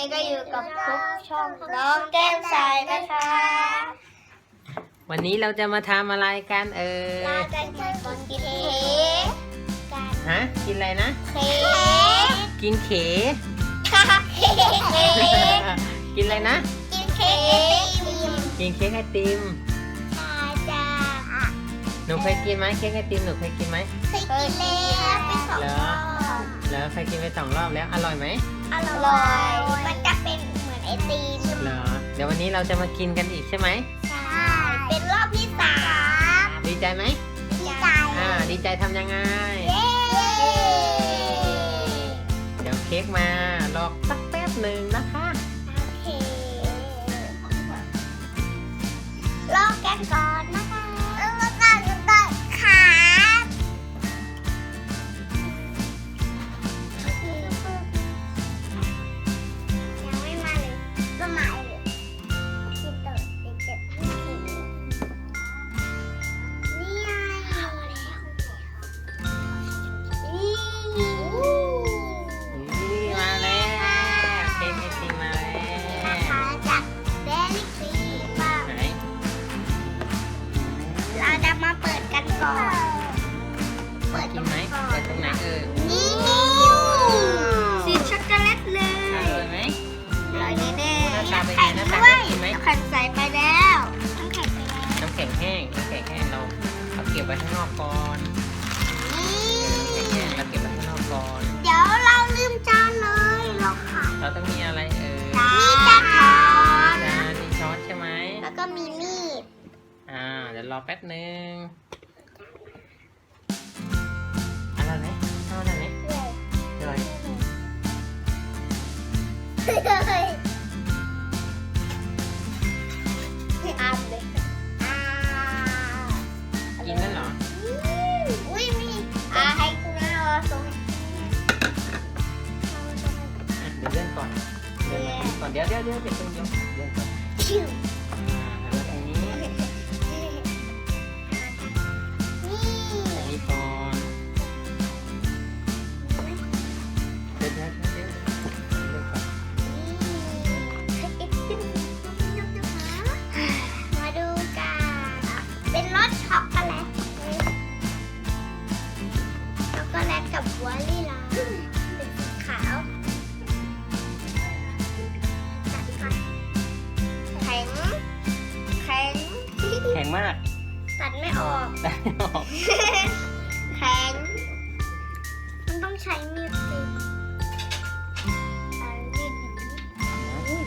นี้ก็อยู่กับทุกช่องน้องแก้มใสนะคะ วันนี้เราจะมาทำอะไรกันเอ่มายกันกินกินเค้กกันฮะกินอะไรนะ เค้กกินเขค่ะเค้กกินอะไรนะ กินเค้กไอติมกินเค้กไอติมค่ะจ้าหนูเคยกินไหมเค้กไอติมหนูเคยกินไหมเคยกินแล้วไปสองรอบ แล้วเคยกินไปสองรอบแล้วอร่อยไหมอร่อย มันจะเป็นเหมือนไอติมเหรอเดี๋ยววันนี้เราจะมากินกันอีกใช่ไหมใช่ เป็นรอบที่สามดีใจไหมดีใจอ่าดีใจทำยังไงเย้เดี๋ยวเค้กมารอสักแป๊บหนึ่งนะคะ ไว้ข้างนอกก่อนนี่เออน้ำแข็งแห้งเราเก็บไว้ข้างนอกก่อน เดี๋ยวเราลืมจานเลยเราขาดเราต้องมีอะไรเอ่ยมีจานช้อนจานมีช้อนใช่ไหมแล้วก็มีมีดอ่าเดี๋ยวรอแป๊บนึงอะไรไหมเอาอะไรไหมอร่อยเลย ก่อนเไม่ออกได้ออก แข็ง มันต้องใช้มีดสิเอามีด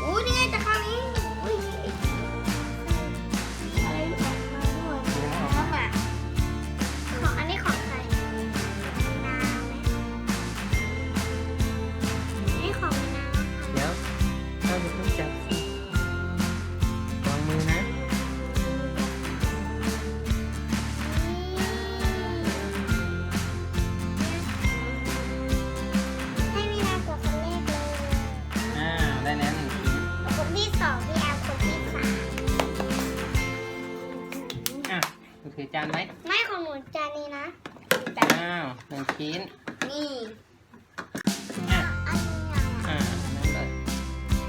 อู้นี่ไงจะเข้านี้อุ้ยอะไรออกมาด้วยเข้ามาของอันนี้ของใครนาไหมนี่ของนาเดี๋ยวเราจะต้องจับสิ อะอันนี้อะอ่านั่นเลย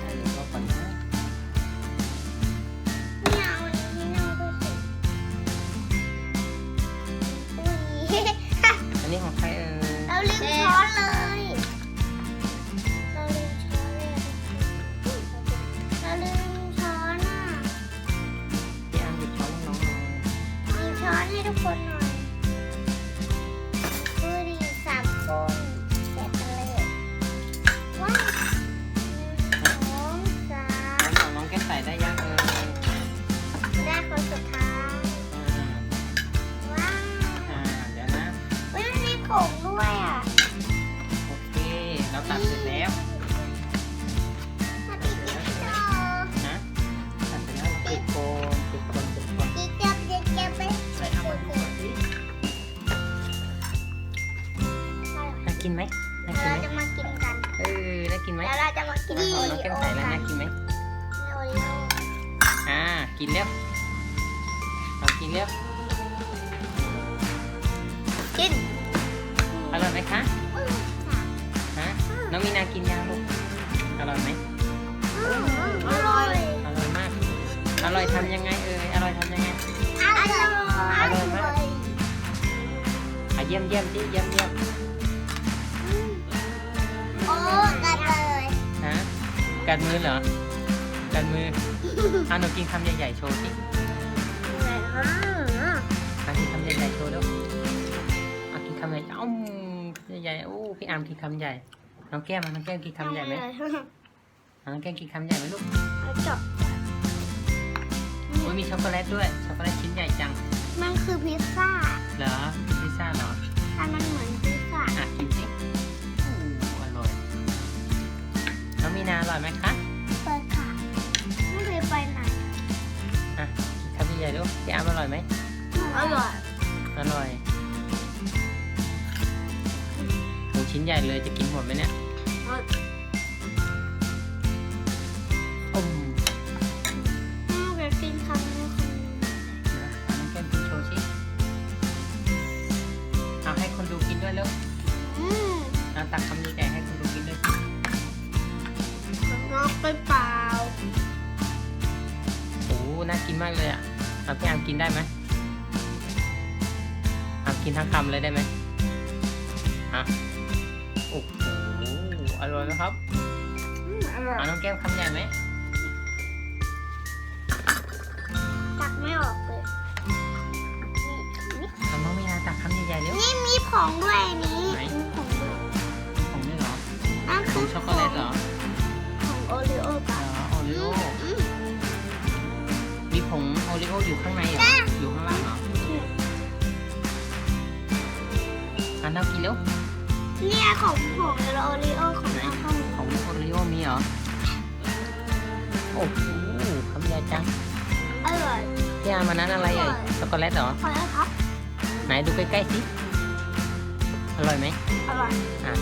อ่รอก่อนนะไม่เอาอันนี้ไม่เอาด้วยสิอุ้ยอันนี้ของใครเอ่ยเราลืมช้อนเลยเราลืมช้อนเลยเราลืมช้อนอะพี่อันหยิบช้อนให้น้องหน่อยมีช้อนให้ทุกคนหน่อย ส กินไหมน่ากินเราไหมจะมากินกันเออน่ากินไหมแล้วเราจะมากินอะโอของน้องริแก้มโอใส่แล้วกัน่านกินไหมโอริโออ่ากินแล้วเรากินแล้วกินอร่อยไหมคะอื้อสามฮะน้องมีนากินยังลูกเอาร่อยไหมอืมอร่อยอร่อยมากอร่อยทำยังไงเอ่ยอร่อยทำยังไง อร่อยอร่อยมาก อะเยี่ยมเยี่ยมดิเยี่ยมเยี่ยมโอ้ กันเลยฮะกัดมือเหรอกัดมืออะหนูกินคำใหญ่ๆโชว์สิอะกินคำใหญ่ๆโชว์ด้วยอะกินคำใหญ่ๆอ้อมใหญ่ๆโอ้พี่อาร์มกินคำใหญ่น้องแก้มอะน้องแก้มกินคำใหญ่ไหมอะน้องแก้มกินคำใหญ่ไหมลูกจบโอ้ยมีช็อกโกแลตด้วยช็อกโกแลตชิ้นใหญ่จังมันคือพิซซ่าเหรอพิซซ่าเหรอแต่มันเหมือนพิซซ่าอะกิน น้องมีนาอร่อยไหมคะเปิดค่ะ ไม่เคยไปไหนอะกินคำใหญ่ๆลูกพี่อาร์มอร่อยไหมอร่อยอร่อยโอ้ชิ้นใหญ่เลยจะกินหมดไหมเนี่ยอมอืมเดี๋ยวกินคำนี้คำนี้นะเอาน้องแก้มกินโชว์สิเอาให้คนดูกินด้วยเร็วอืมเอาตักคำใหญ่ๆให้คนดูกินด้วยสิน อกไปเปล่า โอ้น่ากินมากเลยอะเอาพี่อาร์มกินได้ไหมอาร์มกินทั้งคำเลยได้ไหมฮะโอ้โหอร่อยไหมครับอืมอร่อย เอาน้องแก้มคำใหญ่ไหมตักไม่ออกเลย นี่เอาน้องมีนาตักคำใหญ่ๆเร็ว นี่มีผงด้วยอันนี้ ริโออืมมีผงโอริโออยู่ข้างในเหรอ อยู่ข้างล่างเหรออันเรากินเร็วเนี่ยของผงโอริโอของไหนข้างในของโอริโอมีเหรอ โอ้โหคำใหญ่จังอร่อยพี่อาร์มอันนั้นอะไรเอ่ยช็อกโกแลตเหรอขอแล้วครับ ไหนดูใกล้ๆสิ อร่อยไหมอร่อย อะ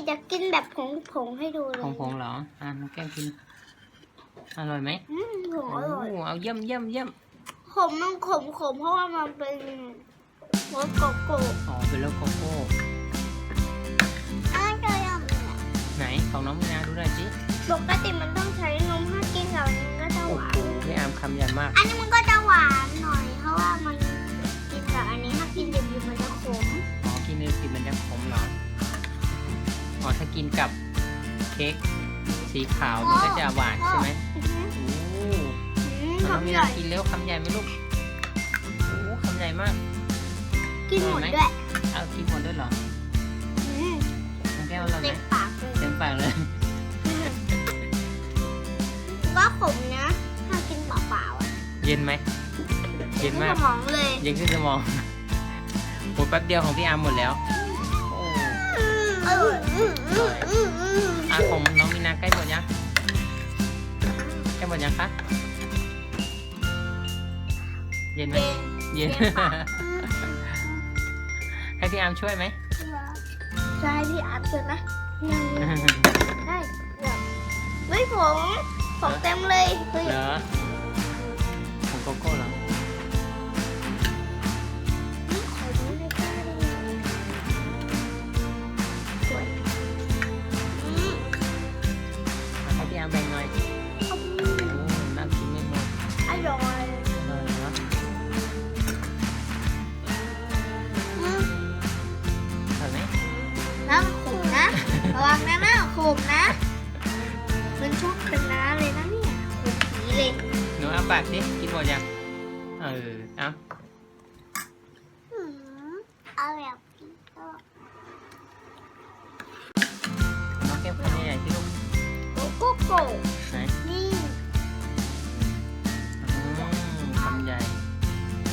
นี่จะกินแบบผงผงๆให้ดูเลยของผงเหรอ อะน้องแก้มกิน อร่อยไหมอืมผงโอ้อร่อยเอาเยี่ยมเยี่ยมเยี่ยมขมมันขมขมเพราะว่ามันเป็นรสโกโก้อ๋อเป็นโลโกโก้อ้าวเจอยังเนี่ยไหนของน้องมีนาดูหน่อยสิปกติมันต้องใช้นมถ้ากินกับอันนี้ก็จะหโอ้วาโหนพี่อาร์มคำใหญ่มาก อันนี้มันก็จะหวานหน่อย เพราะว่ามันกินกับอันนี้ถ้ากินดิบๆมันจะขมอ๋อกินเนยสิมันจะขมเหรอ อ๋อถ้ากินกับเค้กสีขาวมันก็จะหวานใช่ไหมอื้อหือโอ้อืมน้องมีทำใหนาญ่กินเร็วคำใหญ่ไหมลูกโอ้คำใหญ่มากกินหมดด้วยเอากินหมดด้วยเหรออืมน้องแก้วอร่อยไหมเต็มปากเลยเต็มปากเลยก็ขมนะถ้ากินเปล่าๆอะเย็นไหมเย็นมากสมองเลยเย็นขึ้นสมองหมดแป๊บเดียวของพี่อาร์มหมดแล้วโอ้เอออืมอืมอืมอืมอาของน้องมีนาใกล้หมดยังใกล้หมดยังคะเย็นไหมเย็นเย็นเย็นปากให้พี่อาร์มช่วยไหมจะให้พี่อาร์ตช่วยไหมยังได้เกือบเฮ้ยผงผงเต็มเลยเฮ้ยเหรอของโกโก้เหรอาปากสิกินหมดยังเออเอาอืมเอาแบบนี้ก็น้องแก้มคำใหญ่ๆที่ลูกโกโก้โก้ไหนนี่อืมคำใหญ่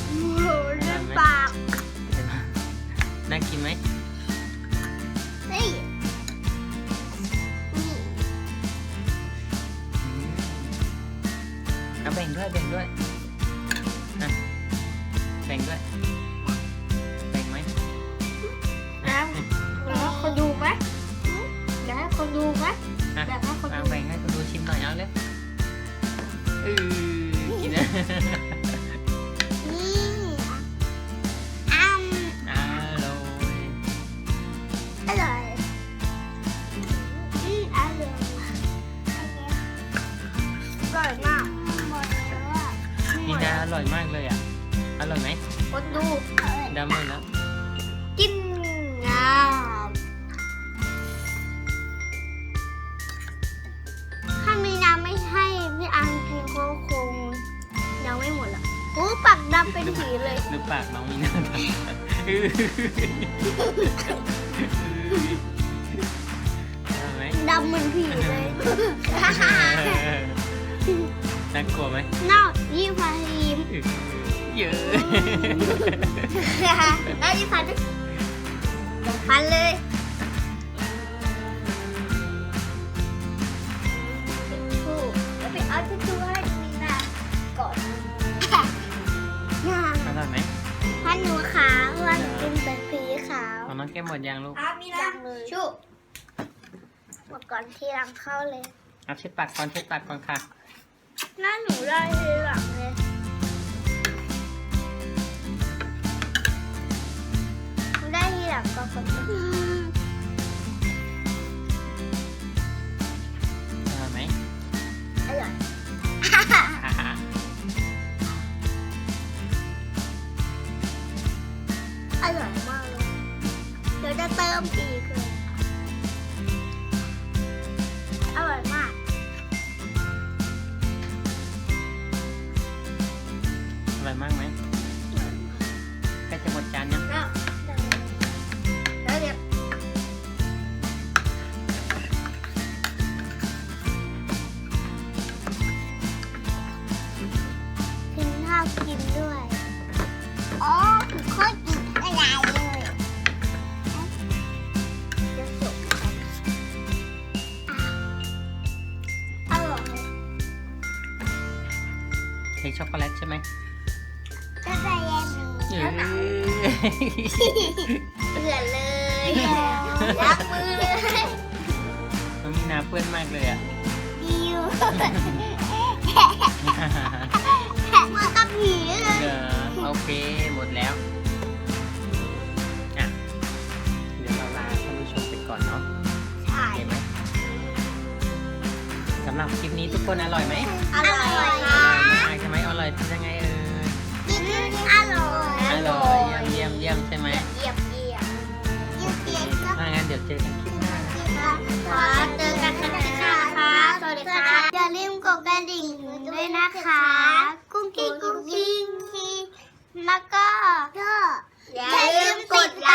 โอ้โหเล่นปากเห็นไหมน่ากินไหม แบ่งด้วยแบ่งด้วยอะแบ่งด้วย แบ่งไหมนะแล้วให้คนดูไหมอยากให้คนดูไหมอะอยากให้คนเอาดูแบ่งให้คนดูชิมหน่อยเอาเลยเออกินนะ ร่อยมากเลยอะ อร่อยไหมกดดูดำเลยแล้วกินงามถ้ามีน้ำไม่ให้พี่อังกินก็คงยังไม่หมดหรอกโอ้ปักดำเป็นผีเลยดูปากน้องมีน่าทำอร่อยไหมดำเหมือนผีเลย น่ากลัวไหมนอกยี่ฟ้ายิ้มเยอะแล้วยี่ฟ้าด้วยฟันเลยชูแล้วไปเอาทิชชู่ให้มีนาก่อนอร่อยไหมพันหนูขาววันกินเป็นผีขาวของน้องแก้มหมดยังลูกครับมีนะชูหมดก่อนที่รังเข้าเลยเอาเช็ดปากก่อนเช็ดปากก่อนค่ะ หน้าหนูได้ทีหลังเลยหนูได้ทีหลังก็คน ร่อยมากไหมใกล้จะหมดจานยังแล้วแล้วเดี๋ยวกินข้าวกินด้วย อ๋อคือค่อยกินอะไรเลยจะสุกครับอะอร่อย เค้กช็อกโกแลตใช่ไหมก็จะเย็น เยแล้วหนาวอะเบื่อเลยรักมือเลยน้องมีนาเปื้อนมากเลยอะดิวมากับผีเลยเออโอเคหมดแล้วอะเดี๋ยวเราลาท่านผู้ชมไปก่อนเนาะใช่โอเคไหมสำหรับคลิปนี้ทุกคนอร่อยไหมอร่อยอนะร่อยมากใช่ไหมอร่อยทำยังไง ยวเจอกันคลิปหน้านะ ขอเจอกันนะคะสวัสดีค่ะอย่าลืมกดกระดิ่งด้วยนะคะ กุ้งกิ้งกุ้งกิ้งแล้วก็อย่าลืมกดไล